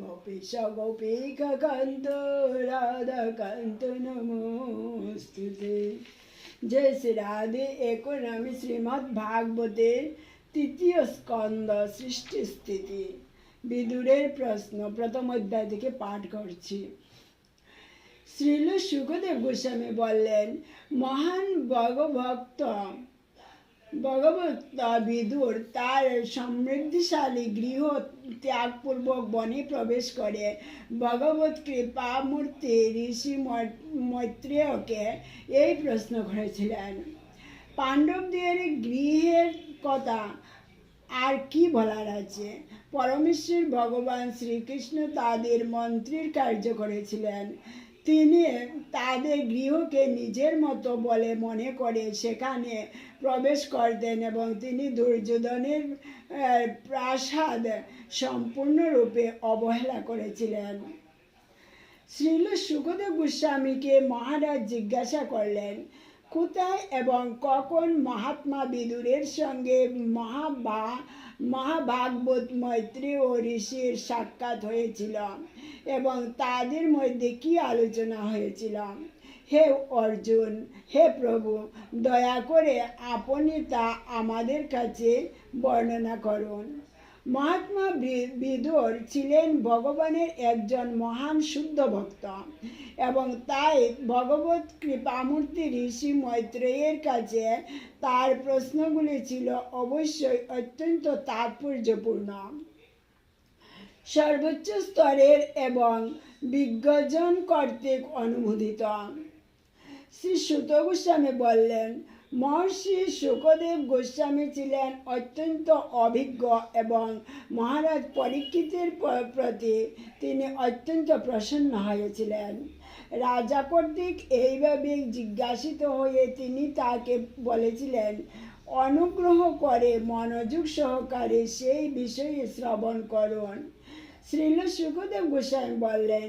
গোপীশ গোপীকান্ত রাধাকান্ত নমস্তুতে জয় শ্রী রাধে একনামী শ্রীমদ্ ভাগবতের তৃতীয় স্কন্দ সৃষ্টি স্থিতি বিদুরের প্রশ্ন প্রথম অধ্যায় থেকে পাঠ করছি শ্রীল সুখদেব গোস্বামী বললেন মহান ভগভক্ত ভগবত বিদুর তার সমৃদ্ধিশালী গৃহ ত্যাগপূর্বক বনে প্রবেশ করে। ভগবত কৃপা মূর্তি ঋষি মৈত্রেয়কে এই প্রশ্ন করেছিলেন। পাণ্ডবদের গৃহের কথা আর কি বলার আছে? পরমেশ্বর ভগবান শ্রীকৃষ্ণ তাদের মন্ত্রীর কার্য করেছিলেন। তিনি তাদের গৃহকে নিজের মতো বলে মনে করে সেখানে প্রবেশ করতেন এবং তিনি দুর্যোধনের প্রাসাদ সম্পূর্ণরূপে অবহেলা করেছিলেন। শ্রীল সুখদেব গোস্বামীকে মহারাজ জিজ্ঞাসা করলেন, কোথায় এবং কখন মহাত্মা বিদুরের সঙ্গে মহাবা, মহাভাগবত মৈত্রী ও ঋষির সাক্ষাৎ হয়েছিল এবং তাদের মধ্যে কি আলোচনা হয়েছিল? হে অর্জুন, হে প্রভু, দয়া করে আপনি তা আমাদের কাছে বর্ণনা করুন। মহাত্মা বিদুর ছিলেন ভগবানের একজন মহান শুদ্ধ ভক্ত এবং তাই ভগবত কৃপামূর্তি ঋষি মৈত্রেয়ের কাছে তার প্রশ্নগুলি ছিল অবশ্যই অত্যন্ত তাৎপর্যপূর্ণ। সর্বোচ্চ স্তরের এবং বিজ্ঞজন কর্তৃক অনুমোদিত। শ্রী সুত গোস্বামী বললেন, মহর্ষি সুখদেব গোস্বামী ছিলেন অত্যন্ত অভিজ্ঞ এবং মহারাজ পরীক্ষিতের প্রতি তিনি অত্যন্ত প্রসন্ন হয়েছিলেন। রাজা কর্তৃক এইভাবে জিজ্ঞাসিত হয়ে তিনি তাকে বলেছিলেন, অনুগ্রহ করে মনোযোগ সহকারে সেই বিষয়ে শ্রবণ করুন। শ্রীল সুখদেব গোস্বামী বললেন,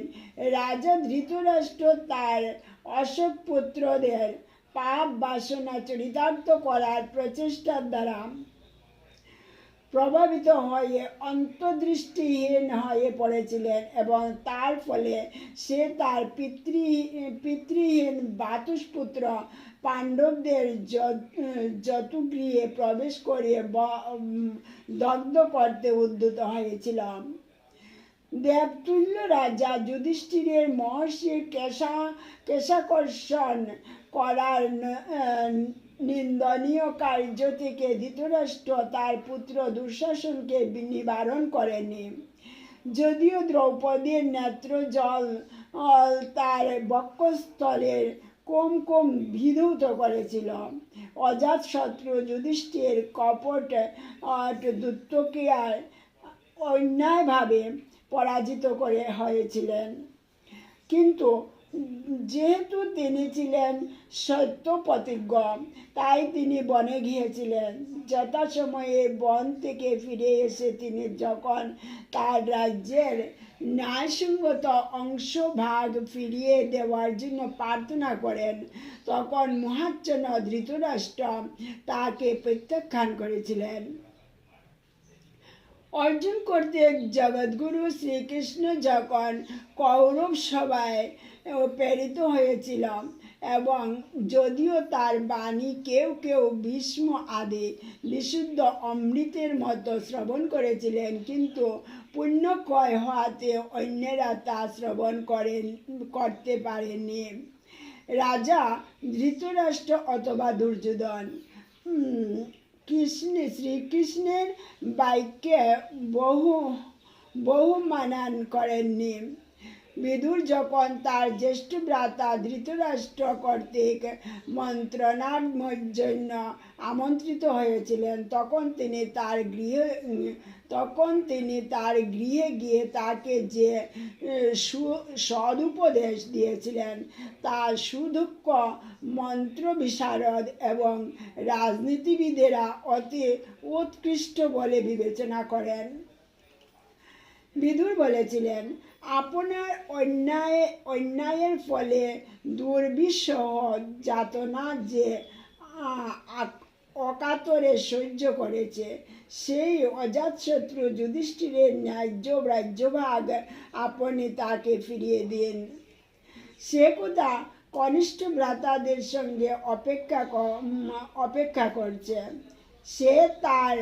রাজা ধৃতরাষ্ট্র তার অশোক পুত্রদের পাপ বাসনা চরিতার্থ করার প্রচেষ্টার দ্বারা প্রভাবিত হয়ে অন্তর্দৃষ্টিহীন হয়ে পড়েছিলেন এবং তার ফলে সে তার পিতৃ, পিতৃহীন বাতুসপুত্র পাণ্ডবদের যতুগৃহে প্রবেশ করে ব- দগ্ধ করতে উদ্যত হয়েছিল। দেবতুল্য রাজা যুধিষ্ঠিরের মহর্ষির কেশা, কেশাকর্ষণ করার নিন্দনীয় কার্য থেকে ধৃতরাষ্ট্র তার পুত্র দুঃশাসনকে নিবারণ করেনি। যদিও দ্রৌপদীর নেত্র জল তার বক্ষস্থলের কম কম বিধৌত করেছিল। অজাত শত্রু যুধিষ্ঠির কপট দুত্তক্রিয়ায় অন্যায়ভাবে পরাজিত করে হয়েছিলেন। কিন্তু যেহেতু তিনি ছিলেন সত্য প্রতিজ্ঞ তাই তিনি বনে গিয়েছিলেন। যথাসময়ে বন থেকে ফিরে এসে তিনি যখন তার রাজ্যের ন্যায়সঙ্গত অংশ ভাগ ফিরিয়ে দেওয়ার জন্য প্রার্থনা করেন, তখন মহাচ্ছন্ন ধৃতরাষ্ট্র তাকে প্রত্যাখ্যান করেছিলেন। অর্জুন কর্তৃক জগৎগুরু শ্রীকৃষ্ণ যখন কৌরব সভায় প্রেরিত হয়েছিল এবং যদিও তার বাণী কেউ কেউ ভীষ্ম আদে বিশুদ্ধ অমৃতের মতো শ্রবণ করেছিলেন, কিন্তু পুণ্যক্ষয় হওয়াতে অন্যেরা তা শ্রবণ করেন, করতে পারেননি। রাজা ধৃতরাষ্ট্র অথবা দুর্যোধন কৃষ্ণ শ্রীকৃষ্ণের বাক্যে বহু বহু মানান করেননি। বিদুর যখন তার জ্যেষ্ঠ ভ্রাতা ধৃতরাষ্ট্র কর্তৃক মন্ত্রণার জন্য আমন্ত্রিত হয়েছিলেন, তখন তিনি তার গৃহে, তখন তিনি তার গৃহে গিয়ে তাকে যে সদুপদেশ দিয়েছিলেন, তা সুদক্ষ মন্ত্র বিশারদ এবং রাজনীতিবিদেরা অতি উৎকৃষ্ট বলে বিবেচনা করেন। বিদুর বলেছিলেন, আপনার অন্যায়, অন্যায়ের ফলে দুর্বিষহ যাতনা যে অকাতরে সহ্য করেছে। সেই অজাতশত্রু যুধিষ্ঠিরের ন্যায্য রাজ্যভাগ আপনি তাকে ফিরিয়ে দিন। সে কথা কনিষ্ঠ ভ্রাতাদের সঙ্গে অপেক্ষা অপেক্ষা করছে। সে তার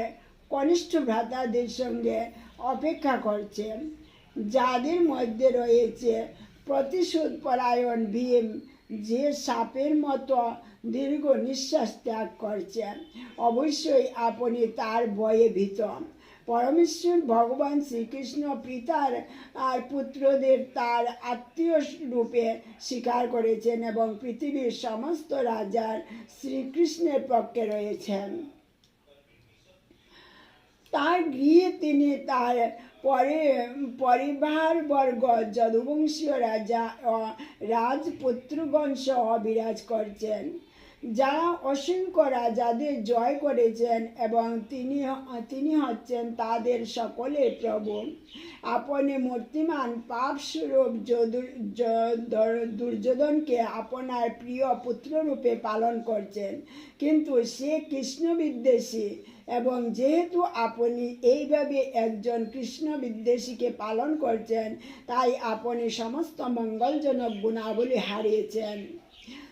কনিষ্ঠ ভ্রাতাদের সঙ্গে অপেক্ষা করছেন। যাদের মধ্যে রয়েছে প্রতিশোধ পরায়ণ ভীম, যে সাপের মতো দীর্ঘ নিঃশ্বাস ত্যাগ করছেন, অবশ্যই আপনি তার ভয়ে ভীত। পরমেশ্বর ভগবান শ্রীকৃষ্ণ পিতার আর পুত্রদের তার আত্মীয় রূপে স্বীকার করেছেন এবং পৃথিবীর সমস্ত রাজার শ্রীকৃষ্ণের পক্ষে রয়েছেন। তার গৃহে তিনি তার পরে পরিবারবর্গ যদুবংশীয় রাজা রাজপুত্রগণ সহ বিরাজ করছেন। যারা অসংখ্য যাদের জয় করেছেন এবং তিনি তিনি হচ্ছেন তাদের সকলের প্রভু আপনি মূর্তিমান পাপস্বরূপ দুর্যোধনকে আপনার প্রিয় পুত্ররূপে পালন করছেন। কিন্তু সে কৃষ্ণ বিদ্বেষী এবং যেহেতু আপনি এইভাবে একজন কৃষ্ণ বিদ্বেষীকে পালন করছেন, তাই আপনি সমস্ত মঙ্গলজনক গুণাবলী হারিয়েছেন।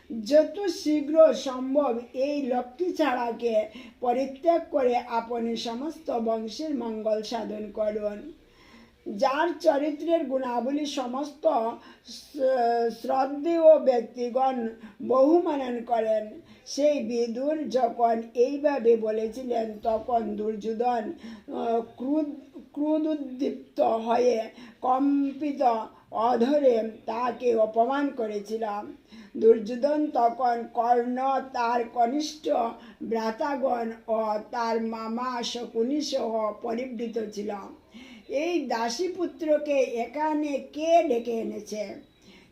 যত শীঘ্র সম্ভব এই লক্ষ্মী ছাড়াকে পরিত্যাগ করে আপনি সমস্ত বংশের মঙ্গল সাধন করুন। যার চরিত্রের গুণাবলী সমস্ত শ্রদ্ধেয় ব্যক্তিগণ বহুমানন করেন সেই বিদুর যখন এইভাবে বলেছিলেন তখন দুর্যোধন আহ, ক্রুদ ক্রোধোদ্দীপ্ত হয়ে কম্পিত অধরে তাকে অপমান করেছিলাম। দুর্যোধন তখন কর্ণ, তার কনিষ্ঠ ভ্রাতাগণ ও তার মামা শকুনি সহ পরিবৃত ছিল এই দাসীপুত্রকে এখানে কে ডেকে এনেছে?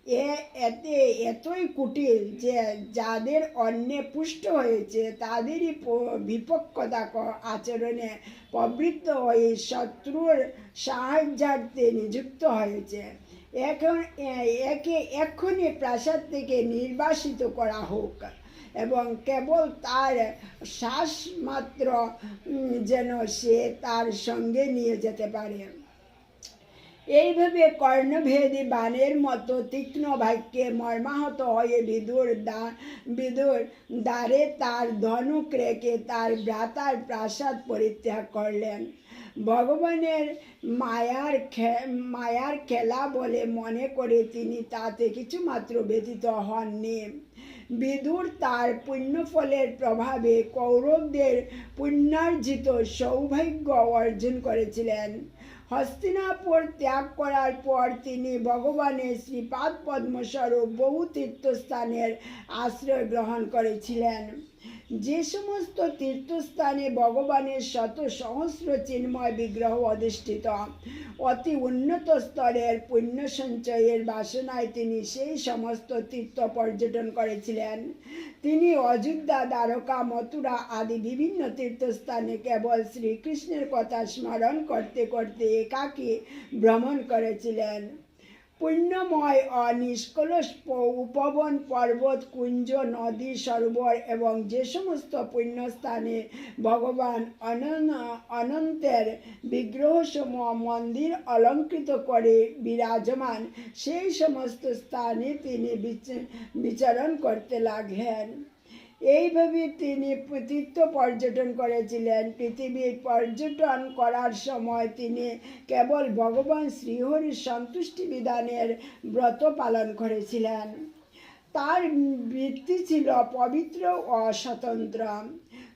এ এতে এতই কুটিল যে যাদের অন্যে পুষ্ট হয়েছে, তাদেরই বিপক্ষতা আচরণে প্রবৃত্ত হয়ে শত্রুর সাহায্যার্থে নিযুক্ত হয়েছে। এখন একে এক্ষুনি প্রাসাদ থেকে নির্বাসিত করা হোক এবং কেবল তার শ্বাস মাত্র যেন সে তার সঙ্গে নিয়ে যেতে পারে। এইভাবে কর্ণভেদী বানের মতো তীক্ষ্ণ বাক্যে মর্মাহত হয়ে বিদুর দা, বিদুর দ্বারে তার ধনুক রেখে তার ভ্রাতার প্রাসাদ পরিত্যাগ করলেন। ভগবানের মায়ার খে- মায়ার খেলা বলে মনে করে তিনি তাতে কিছুমাত্র ব্যতীত হননি। বিদুর তার পুণ্যফলের প্রভাবে কৌরবদের পুণ্যার্জিত সৌভাগ্য অর্জন করেছিলেন। হস্তিনাপুর ত্যাগ করার পর তিনি ভগবানের শ্রীপাদ পদ্মস্বরূপ বহু তীর্থস্থানের আশ্রয় গ্রহণ করেছিলেন। যে সমস্ত তীর্থস্থানে ভগবানের শত সহস্র চিন্ময় বিগ্রহ অধিষ্ঠিত, অতি উন্নত স্তরের পুণ্য সঞ্চয়ের বাসনায় তিনি সেই সমস্ত তীর্থ পর্যটন করেছিলেন। তিনি অযোধ্যা, দ্বারকা, মথুরা আদি বিভিন্ন তীর্থস্থানে কেবল শ্রীকৃষ্ণের কথা স্মরণ করতে করতে একাকী ভ্রমণ করেছিলেন। পুণ্যময় ও নিষ্কলস উপবন, পর্বত, কুঞ্জ, নদী, সরোবর এবং যে সমস্ত পুণ্যস্থানে ভগবান অনন, অনন্তের বিগ্রহসমূহ মন্দির অলঙ্কৃত করে বিরাজমান, সেই সমস্ত স্থানে তিনি বিচ- বিচরণ করতে লাগলেন এইভাবে তিনি তীর্থ পর্যটন করেছিলেন। পৃথিবীর পর্যটন করার সময় তিনি কেবল ভগবান শ্রীহরির সন্তুষ্টি বিধানের ব্রত পালন করেছিলেন। তার বৃত্তি ছিল পবিত্র ও স্বতন্ত্র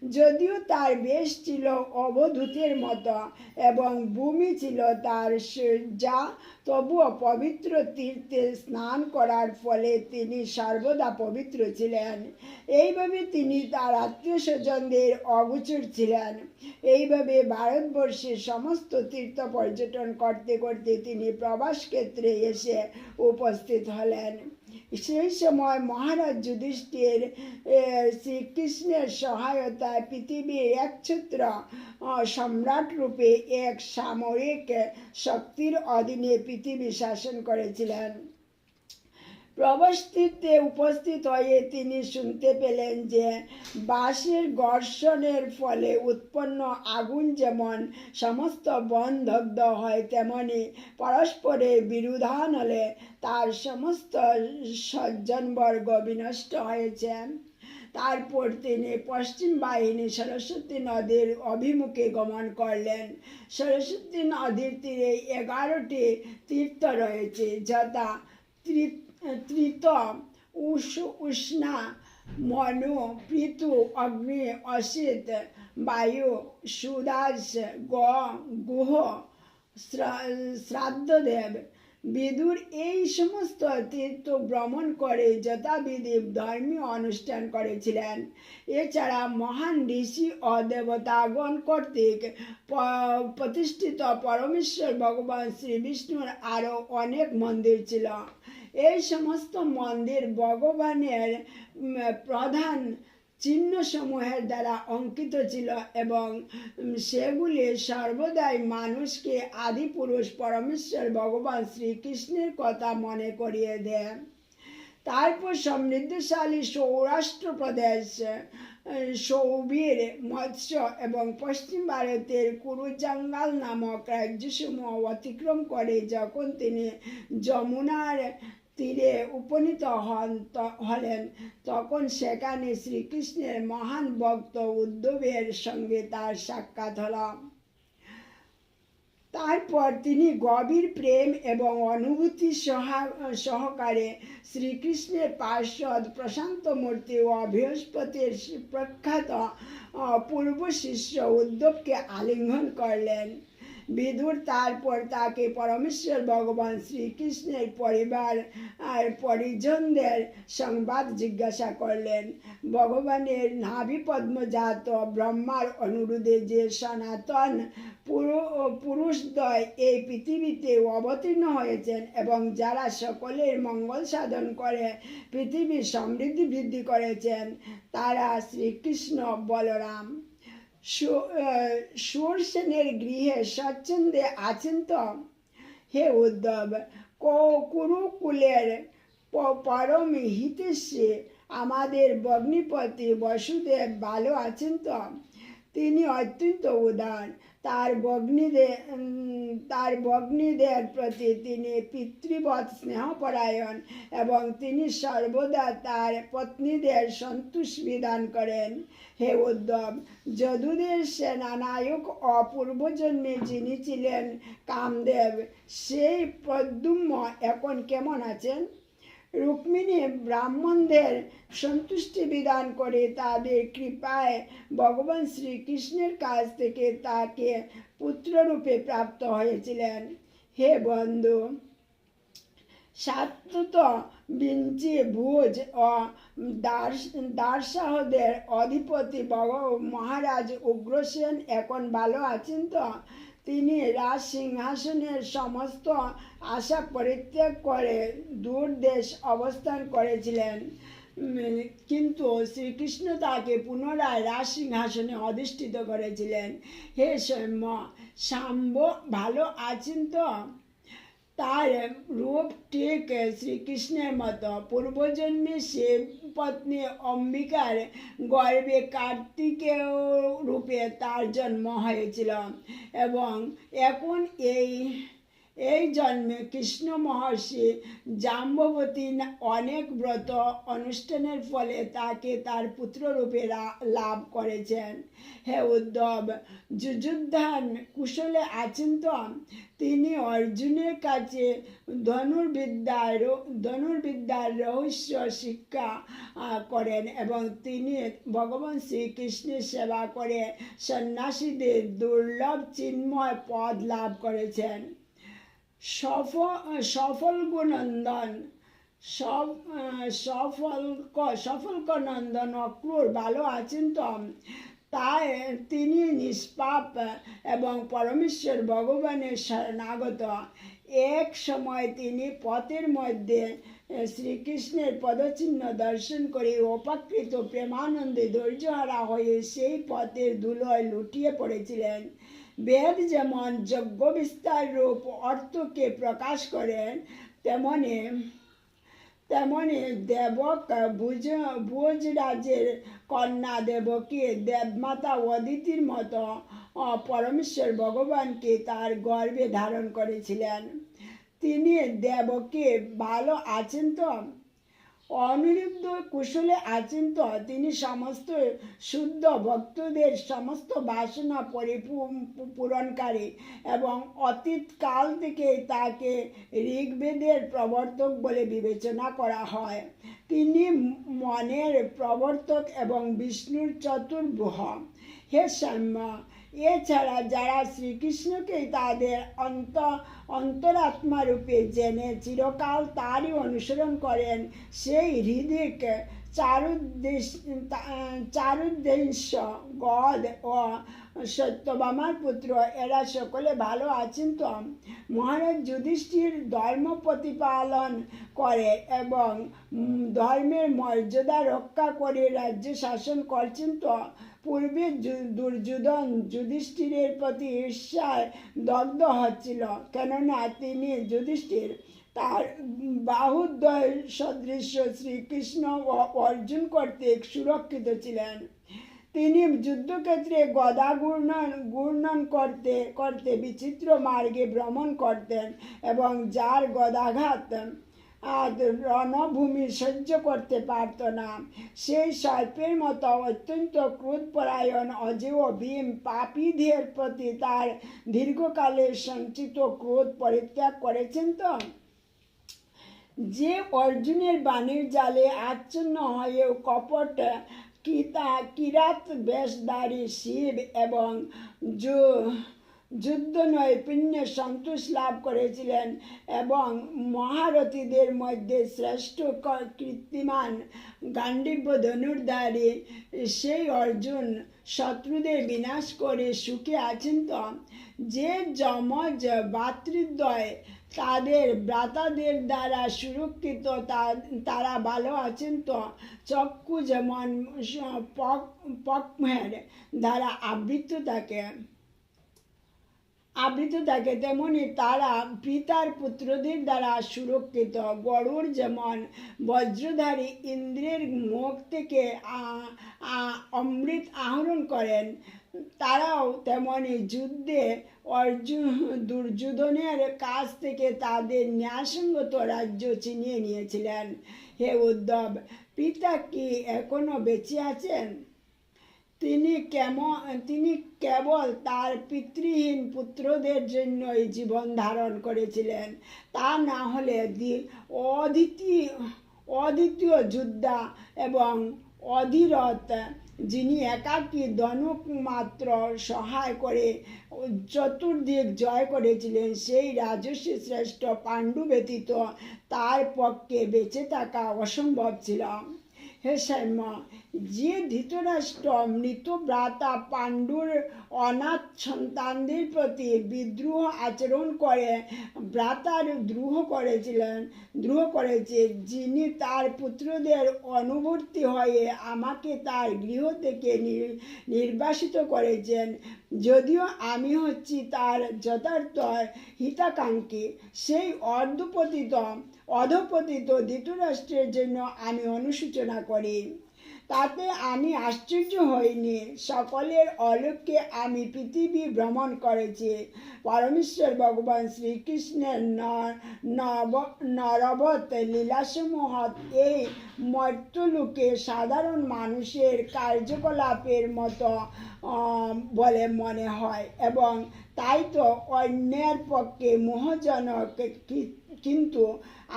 যদিও তার বেশ ছিল অবধূতের মতো এবং ভূমি ছিল তার যা তবুও পবিত্র তীর্থে স্নান করার ফলে তিনি সর্বদা পবিত্র ছিলেন। এইভাবে তিনি তার আত্মীয় স্বজনদের অগোচর ছিলেন। এইভাবে ভারতবর্ষের সমস্ত তীর্থ পর্যটন করতে করতে তিনি প্রবাস ক্ষেত্রে এসে উপস্থিত হলেন। সেই সময় মহারাজ যুধিষ্ঠির শ্রীকৃষ্ণের সহায়তায় পৃথিবীর একছত্র সম্রাট রূপে এক সামরিক শক্তির অধীনে পৃথিবী শাসন করেছিলেন। প্রবস্তিতে উপস্থিত হয়ে তিনি শুনতে পেলেন যে বাঁশের ঘর্ষণের ফলে উৎপন্ন আগুন যেমন সমস্ত বন দগ্ধ হয়, তেমনি পরস্পরের বিরোধান হলে তার সমস্ত সজ্জনবর্গ বিনষ্ট হয়েছে। তারপর তিনি পশ্চিম বাহিনী সরস্বতী নদীর অভিমুখে গমন করলেন। সরস্বতী নদীর তীরে এগারোটি তীর্থ রয়েছে, যথা ত্রি- ত্রিত উষ উষ্ণা মনু পৃথু অগ্নি অসিত বায়ু সুদাস গ গুহ শ্রা- শ্রাদ্ধদেব। বিদুর এই সমস্ত তীর্থ ভ্রমণ করে যথাবিধি ধর্মীয় অনুষ্ঠান করেছিলেন। এছাড়া মহান ঋষি ও দেবতাগণ কর্তৃক প্রতিষ্ঠিত পরমেশ্বর ভগবান শ্রী বিষ্ণুর আরও অনেক মন্দির ছিল। এই সমস্ত মন্দির ভগবানের প্রধান চিহ্নসমূহের দ্বারা অঙ্কিত ছিল এবং সেগুলি সর্বদাই মানুষকে আদিপুরুষ পরমেশ্বর ভগবান শ্রীকৃষ্ণের কথা মনে করিয়ে দেয় তারপর সমৃদ্ধশালী সৌরাষ্ট্র প্রদেশ সৌবীর মৎস্য এবং পশ্চিম ভারতের কুরুজাঙ্গাল নামক রাজ্যসমূহ অতিক্রম করে যখন তিনি যমুনার তীরে উপনীত হন হলেন। তখন সেখানে শ্রীকৃষ্ণের মহান ভক্ত উদ্ধবের সঙ্গে তার সাক্ষাৎ হলো। তারপর তিনি গভীর প্রেম এবং অনুভূতি সহা- সহকারে শ্রীকৃষ্ণের পার্শ্বদ প্রশান্ত মূর্তি ও বৃহস্পতির প্রখ্যাত পূর্ব শিষ্য উদ্ধবকে আলিঙ্গন করলেন। বিদুর তারপর তাকে পরমেশ্বর ভগবান শ্রীকৃষ্ণের পরিবার আর পরিজনদের সংবাদ জিজ্ঞাসা করলেন, ভগবানের নাভি পদ্মজাত ব্রহ্মার অনুরোধে যে সনাতন পুরু- পুরুষদ্বয় এই পৃথিবীতে অবতীর্ণ হয়েছেন এবং যারা সকলের মঙ্গল সাধন করে পৃথিবীর সমৃদ্ধি বৃদ্ধি করেছেন, তারা শ্রীকৃষ্ণ বলরাম। সুরসেনের গৃহে স্বচ্ছন্দে আছেন তো? হে উদ্ধব কুরুকুলের পরম হিতেশে আমাদের বগ্নিপতি বসুদেব ভালো আছেন তো? তিনি অত্যন্ত উদার। তার ভগ্নীদের তার ভগ্নীদের প্রতি তিনি পিতৃবৎ স্নেহপরায়ণ এবং তিনি সর্বদা তার পত্নীদের সন্তোষ বিধান করেন। হে উদ্ধব, যদুদের সেনানায়ক অপূর্বজন্মে যিনি ছিলেন কামদেব, সেই প্রদ্যুম্ন এখন কেমন আছেন? রুক্মিণী ব্রাহ্মণদের সন্তুষ্টি বিধান করে তাদের কৃপায় ভগবান শ্রীকৃষ্ণের কাছ থেকে তাকে পুত্ররূপে প্রাপ্ত হয়েছিলেন। হে বন্ধু সাত্যত বিঞ্চি ভুজ ও দারসাহদের অধিপতি মহারাজ উগ্রসেন এখন ভালো আছেন তো? তিনি রাজ সিংহাসনের সমস্ত আশা পরিত্যাগ করে দূর দেশ অবস্থান করেছিলেন। কিন্তু শ্রীকৃষ্ণ তাকে পুনরায় রাজ সিংহাসনে অধিষ্ঠিত করেছিলেন। হে সৈম্য সাম্ব ভালো আছেন তো? তার রূপ ঠিক শ্রীকৃষ্ণের মতো পূর্বজন্মে সে পত্নী অম্বিকার গর্ভে কার্তিকেয় রূপে তার জন্ম হয়েছিল এবং এখন এই এই জন্মে কৃষ্ণ মহর্ষি জাম্ববতী না- অনেক ব্রত অনুষ্ঠানের ফলে তাকে তার পুত্ররূপে লাভ করেছেন। হে উদ্ধব, যুযুদ্ধান কুশলে আছেন তো? তিনি অর্জুনের কাছে ধনুর্বিদ্যার ধনুর্বিদ্যার রহস্য শিক্ষা করেন এবং তিনি ভগবান শ্রীকৃষ্ণের সেবা করে সন্ন্যাসীদের দুর্লভ চিন্ময় পদ লাভ করেছেন। সফল সফল গুণন্দন সব সফলক সফলক নন্দন অক্রুর ভালো আছেন তো। তাই তিনি নিষ্পাপ এবং পরমেশ্বর ভগবানের শরণাগত। এক সময় তিনি পথের মধ্যে শ্রীকৃষ্ণের পদচিহ্ন দর্শন করে অপাকৃত প্রেমানন্দে ধৈর্যহারা হয়ে সেই পথের ধুলোয় লুটিয়ে পড়েছিলেন। বেদ যেমন যজ্ঞ বিস্তার রূপ অর্থকে প্রকাশ করেন, তেমনি তেমনি দেবক ভুজ ভুজ কন্যা দেবকী দেবমাতা অদিতির মতো পরমেশ্বর ভগবানকে তার গর্ভে ধারণ করেছিলেন। তিনি দেবকে ভালো আছেন তো? অনিরুদ্ধ কুশলে আছেন তো তিনি সমস্ত শুদ্ধ ভক্তদের সমস্ত বাসনা পরিপূরণকারী এবং অতীত কাল থেকে তাকে ঋগ্বেদের প্রবর্তক বলে বিবেচনা করা হয়। তিনি মনের প্রবর্তক এবং বিষ্ণুর চতুর্ভুহ হে সাম্য এছাড়া যারা শ্রীকৃষ্ণকে তাদের অন্ত অন্তরাত্মা রূপে জেনে চিরকাল তারই অনুসরণ করেন, সেই হৃদিক চারুদেশ চারুদেশ গদ ও সত্যবামার পুত্র, এরা সকলে ভালো আছেন তো? মহারাজ যুধিষ্ঠির ধর্ম প্রতিপালন করে এবং ধর্মের মর্যাদা রক্ষা করে রাজ্য শাসন করছেন তো? পূর্বে দুর্যোধন যুধিষ্ঠিরের প্রতি ঈর্ষায় দগ্ধ হচ্ছিল। কেননা তিনি যুধিষ্ঠির, তার বাহুদ্বয় সদৃশ্য শ্রীকৃষ্ণ অর্জুন কর্তৃক সুরক্ষিত ছিলেন। তিনি যুদ্ধক্ষেত্রে গদা ঘূর্ণন ঘূর্ণন করতে করতে বিচিত্র মার্গে ভ্রমণ করতেন এবং যার গদাঘাত রণভূমি সহ্য করতে পারত না। সেই সর্পের মতো অত্যন্ত ক্রোধপরায়ণ অজেয় ভীম পাপীদের প্রতি তার দীর্ঘকালের সঞ্চিত ক্রোধ পরিত্যাগ করেছেন তো? যে অর্জুনের বাণীর জালে আচ্ছন্ন হয়েও কপট কিতা কিরাত বেশধারী শিব এবং যু- যুদ্ধ নয় নৈপুণ্যে সন্তোষ লাভ করেছিলেন এবং মহারথীদের মধ্যে শ্রেষ্ঠ কীর্তিমান গান্ডীব্য ধনুর্ধারী সেই অর্জুন শত্রুদের বিনাশ করে সুখে আছেন তো? যে যমজ ভাতৃদ্বয় তাদের ব্রাতাদের দ্বারা সুরক্ষিত তারা ভালো আছেন তো? চক্ষু যেমন স- পক- পক্ষ্মের দ্বারা আবৃত থাকে। আবৃত থাকে তেমনি তারা পিতার পুত্রদের দ্বারা সুরক্ষিত। গরুর যেমন বজ্রধারী ইন্দ্রের মুখ থেকে অমৃত আহরণ করেন, তারাও তেমনি যুদ্ধে অর্জুন দুর্যোধনের কাছ থেকে তাদের ন্যায়সঙ্গত রাজ্য চিনিয়ে নিয়েছিলেন। হে উদ্ধব, পিতা কি এখনও বেঁচে আছেন? কেমন, তিনি কেবল তার পিতৃহীন পুত্রদের জন্যই জীবন ধারণ করেছিলেন। তা না হলে অদ্বিতীয় অদ্বিতীয় যোদ্ধা এবং অধীরথ, যিনি একাকী ধনুক মাত্র সহায় করে চতুর্দিক জয় করেছিলেন, সেই রাজস্বী শ্রেষ্ঠ পাণ্ডু ব্যতীত তার পক্ষে বেঁচে থাকা অসম্ভব ছিল। যে ধৃতরাষ্ট্র মৃত ভ্রাতা পাণ্ডুর অনাথ সন্তানদের প্রতি বিদ্রোহ আচরণ করে, ভ্রাতার দ্রোহ করেছিলেন, দ্রোহ করেছে, যিনি তার পুত্রদের অনুবর্তী হয়ে আমাকে তার গৃহ থেকে নির- নির্বাসিত করেছেন। যদিও আমি হচ্ছি তার যথার্থ হিতাকাঙ্ক্ষী, সেই অর্ধপতিত অধপতিত ধৃতরাষ্ট্রের জন্য আমি অনুসূচনা করি। তাতে আমি আশ্চর্য হইনি। সকলের অলোককে আমি পৃথিবী ভ্রমণ করেছি। পরমেশ্বর ভগবান শ্রীকৃষ্ণের নরবত লীলাসমূহ এই মর্তলোকে সাধারণ মানুষের কার্যকলাপের মতো বলে মনে হয় এবং তাই তো অন্যের পক্ষে মোহজনক কিন্তু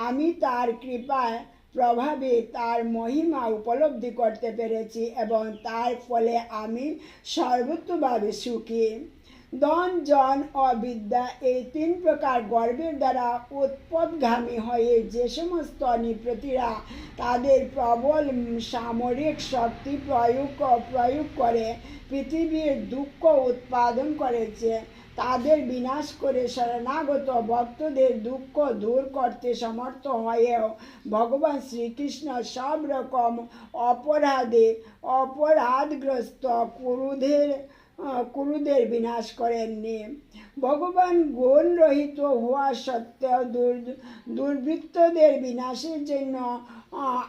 আমি তার কৃপায় প্রভাবে তার মহিমা উপলব্ধি করতে পেরেছি এবং তার ফলে আমি সর্বত্রভাবে সুখী। ধন, জন ও বিদ্যা এই তিন প্রকার গর্বের দ্বারা উৎপদগামী হয়ে যে সমস্ত নিপ্রতিরা তাদের প্রবল সামরিক শক্তি প্রয়োগ প্রয়োগ করে পৃথিবীর দুঃখ উৎপাদন করেছে তাদের বিনাশ করে শরণাগত ভক্তদের দুঃখ দূর করতে সমর্থ হয়েও ভগবান শ্রীকৃষ্ণ সব রকম অপরাধে অপরাধগ্রস্ত কুরুদের কুরুদের বিনাশ করেননি। ভগবান গুণ রহিত হওয়া সত্ত্বেও দুর- দুর্বৃত্তদের বিনাশের জন্য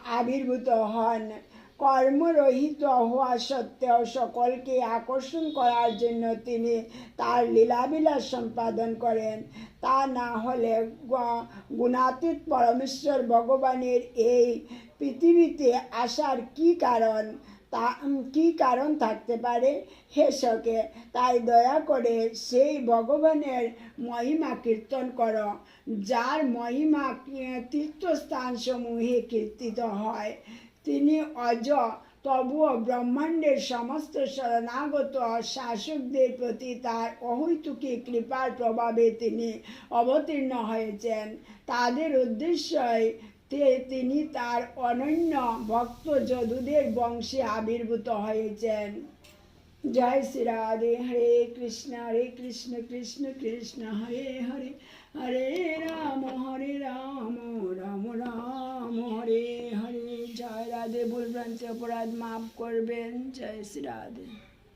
আবির্ভূত হন। কর্মরহিত হওয়া সত্ত্বেও সকলকে আকর্ষণ করার জন্য তিনি তার লীলাবিলাস সম্পাদন করেন। তা না হলে গুণাতীত পরমেশ্বর ভগবানের এই পৃথিবীতে আসার কি কারণ? তা কি কারণ থাকতে পারে? হে সকে তাই দয়া করে সেই ভগবানের মহিমা কীর্তন কর, যার মহিমা তীর্থস্থানসমূহে কীর্তিত হয়। তিনি অজ তবুও ব্রহ্মাণ্ডের সমস্ত শরণাগত শাসকদের প্রতি তার অহৈতুকী কৃপার প্রভাবে তিনি অবতীর্ণ হয়েছেন। তাদের উদ্দেশ্যই তিনি তার অনন্য ভক্ত যদুদের বংশে আবির্ভূত হয়েছেন। জয় শ্রী রাধে হরে কৃষ্ণ হরে কৃষ্ণ কৃষ্ণ কৃষ্ণ, হরে হরে হরে রাম হরে রাম রাম রাম, হরে হরে। জয় রাধে ভুল ভ্রান্তি অপরাধ মাফ করবেন। জয় শ্রী রাধে।